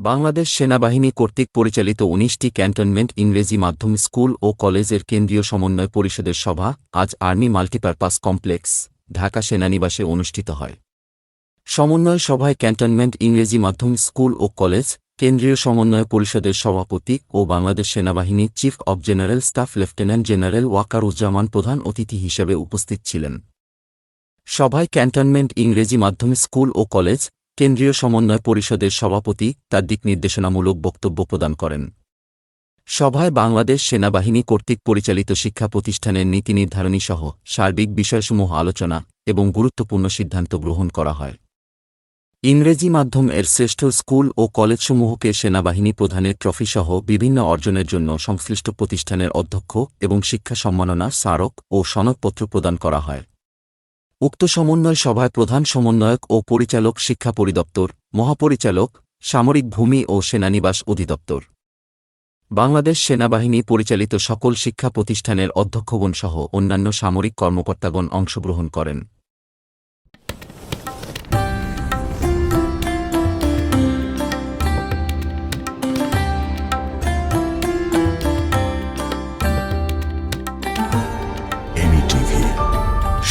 বাংলাদেশ সেনাবাহিনী কর্তৃক পরিচালিত উনিশটি ক্যান্টনমেন্ট ইংরেজি মাধ্যম স্কুল ও কলেজের কেন্দ্রীয় সমন্বয় পরিষদের সভা আজ আর্মি মাল্টিপারপাস কমপ্লেক্স, ঢাকা সেনানিবাসে অনুষ্ঠিত হয়। সমন্বয় সভায় ক্যান্টনমেন্ট ইংরেজি মাধ্যম স্কুল ও কলেজ, কেন্দ্রীয় সমন্বয় পরিষদের সভাপতি ও বাংলাদেশ সেনাবাহিনীর chief of general staff lieutenant general Wakeruzzaman প্রধান অতিথি হিসেবে উপস্থিত ছিলেন। সভায় ক্যান্টনমেন্ট ইংরেজি মাধ্যম স্কুল ও কলেজ কেন্দ্রীয় সমন্বয় পরিষদের সভাপতি তার দিক নির্দেশনামূলক বক্তব্য প্রদান করেন। সভায় বাংলাদেশ সেনাবাহিনী কর্তৃক পরিচালিত শিক্ষা প্রতিষ্ঠানের নীতি নির্ধারণী সহ সার্বিক বিষয়সমূহ আলোচনা এবং গুরুত্বপূর্ণ সিদ্ধান্ত গ্রহণ করা হয়। ইংরেজি মাধ্যম এর শ্রেষ্ঠ স্কুল ও কলেজসমূহকে সেনাবাহিনী প্রধানের ট্রফিসহ বিভিন্ন অর্জনের জন্য সংশ্লিষ্ট প্রতিষ্ঠানের অধ্যক্ষ এবং শিক্ষা সম্মাননা স্মারক ও সনদপত্র প্রদান করা হয়। উক্ত সমন্বয় সভায় প্রধান সমন্বয়ক ও পরিচালক শিক্ষা পরিদপ্তর, মহাপরিচালক, সামরিক ভূমি ও সেনানিবাস অধিদপ্তর। বাংলাদেশ সেনাবাহিনী পরিচালিত সকল শিক্ষা প্রতিষ্ঠানের অধ্যক্ষগণসহ অন্যান্য সামরিক কর্মকর্তাগণ অংশগ্রহণ করেন।